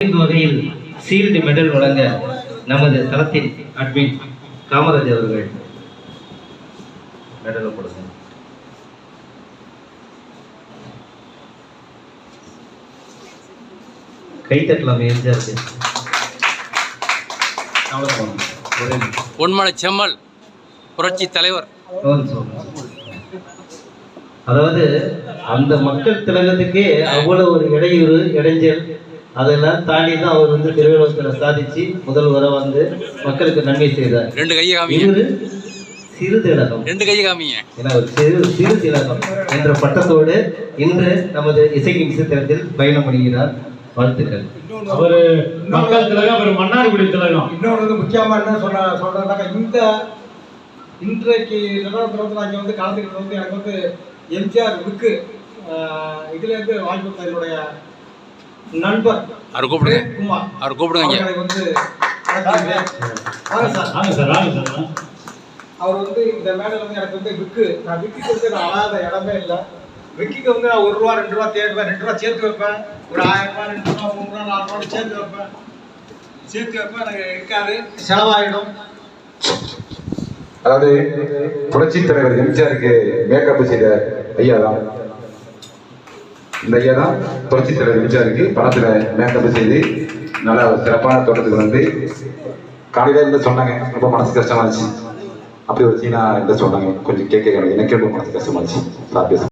வகையில் sealed medal வழங்க நமது தளத்தின் அட்மின் காமராஜ் அவர்கள் மெடலை கொடுங்க கை தட்டலாம். பொன்மலை செம்மல் புரட்சி தலைவர். அதாவது அந்த மக்கள் திலகத்துக்கே அவ்வளவு ஒரு இடையூறு இடைஞ்சல் அதெல்லாம் தாண்டி தான் அவர் வந்து திருவிழாத்தில் சாதிச்சு முதல்வரை வந்து மக்களுக்கு நன்மை செய்தார். ரெண்டு கையை காமிங்க. சிறு திலகம். ரெண்டு கையை காமிங்க. ஒரு சிறு சிறு திலகம் என்ற பட்டத்தோடு இன்று நமது இசைக்கு விசித்திரத்தில் பயணம் பண்ணுகிறார் வாழ்த்துக்கள். அவரு மக்கள் திலகம் அவர் மன்னார்குடி திலகம். இன்னொன்று வந்து முக்கியமா என்ன சொல்ற சொல்றதுனாக்கா இந்த இன்றைக்கு நிலவரத்தில் அங்கே வந்து கலந்துக்கிறது வந்து எனக்கு வந்து எம்ஜிஆர் புக்கு இதுல இருந்து வாங்கி கொடுத்த என்னுடைய நண்பர் அவர் கூப்பிடுங்க? அவர் கூப்பிடுங்க அவர் எனக்கு வந்து வணக்கம். வாங்க சார். வாங்க சார் வாங்க சார் அவர் வந்து இந்த மேடையில் வந்து எனக்கு வந்து விக்கு. நான் விக்கிக்கு வந்து நான் அழாத இடமே இல்லை. விக்கிக்கு வந்து நான் ஒரு ரூபா ரெண்டு ரூபா தேடுவேன். ரெண்டு ரூபா சேர்த்து வைப்பேன். ஒரு ஆயிரம் ரூபாய் ரெண்டு ரூபா மூணு ரூபா நாலு ரூபா சேர்த்து வைப்பேன். சேர்த்து வைப்பேன். எனக்கு இருக்காது. செலவாயிடும். அதாவது புரட்சி தலைவர் எம்ஜிஆருக்கு மேக்கப் செய்த ஐயா தான். இந்த ஐயா தான் புரட்சி தலைவர் எம்ஜிஆருக்கு பணத்துல மேக்கப் செய்து நல்ல சிறப்பான தோட்டத்துக்கு வந்து காலையில இருந்து சொன்னாங்க ரொம்ப மனசு கஷ்டமா இருந்துச்சு. அப்படி ஒரு சீனா இருந்து சொன்னாங்க. கொஞ்சம் கேட்க எனக்கு ரொம்ப மனசு கஷ்டமா இருந்துச்சு. சார் பேச